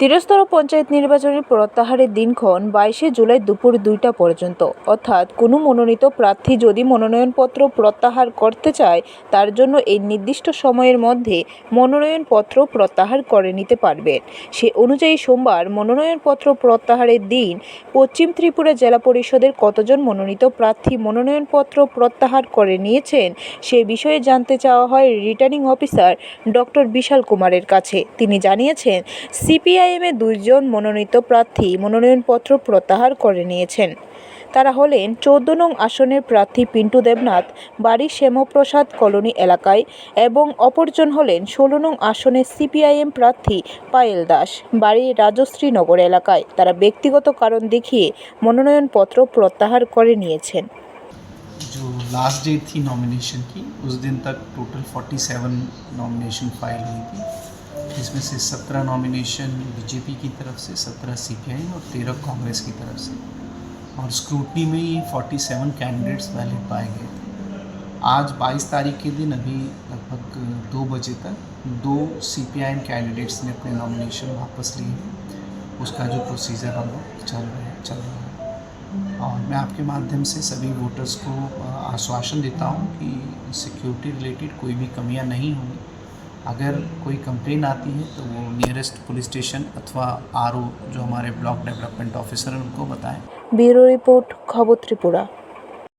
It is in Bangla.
তিরস্তর পঞ্চায়েত নির্বাচনের প্রত্যাহারের দিনক্ষণ বাইশে জুলাই দুপুর দুইটা পর্যন্ত। অর্থাৎ কোনো মনোনীত প্রার্থী যদি মনোনয়নপত্র প্রত্যাহার করতে চায়, তার জন্য এই নির্দিষ্ট সময়ের মধ্যে মনোনয়নপত্র প্রত্যাহার করে নিতে পারবেন সে অনুযায়ী সোমবার মনোনয়নপত্র প্রত্যাহারের দিন পশ্চিম ত্রিপুরা জেলা পরিষদের কতজন মনোনীত প্রার্থী মনোনয়নপত্র প্রত্যাহার করে নিয়েছেন, সে বিষয়ে জানতে চাওয়া হয় রিটার্নিং অফিসার ডক্টর বিশাল কুমারের কাছে। তিনি জানিয়েছেন সিপিআইএমে দুইজন মনোনীত প্রার্থী মনোনয়নপত্র প্রত্যাহার করে নিয়েছেন তারা হলেন চোদ্দ নং আসনের প্রার্থী পিন্টু দেবনাথ বাড়ি শ্যামপ্রসাদ কলোনি এলাকায় এবং অপরজন হলেন ষোলো নং আসনের সিপিআইএম প্রার্থী পায়েল দাস বাড়ি রাজশ্রী নগর এলাকায় তারা ব্যক্তিগত কারণ দেখিয়ে মনোনয়নপত্র প্রত্যাহার করে নিয়েছেন जो लास्ट डेट थी नॉमिनेशन की उस दिन तक टोटल 47 नॉमिनेशन फाइल हुई थी जिसमें से 17 नॉमिनेशन बीजेपी की तरफ़ से 17 सीपीआई और 13 कांग्रेस की तरफ़ से। और स्क्रूटनी में ही फोर्टी सेवन कैंडिडेट्स वैलिड पाए गए थे। आज 22 तारीख के दिन, अभी लगभग दो बजे तक, दो सीपीआईएम कैंडिडेट्स ने अपने नॉमिनेशन वापस लिए उसका जो प्रोसीजर हम लोग चल रहे हैं, चल रहा है। और मैं आपके माध्यम से सभी वोटर्स को आश्वासन देता हूँ कि सिक्योरिटी रिलेटेड कोई भी कमियाँ नहीं होंगी। अगर कोई कंप्लेन आती है तो वो नियरेस्ट पुलिस स्टेशन अथवा आर जो हमारे ब्लॉक डेवलपमेंट ऑफिसर हैं, उनको बताएँ। ब्यूरो रिपोर्ट खबर त्रिपुरा।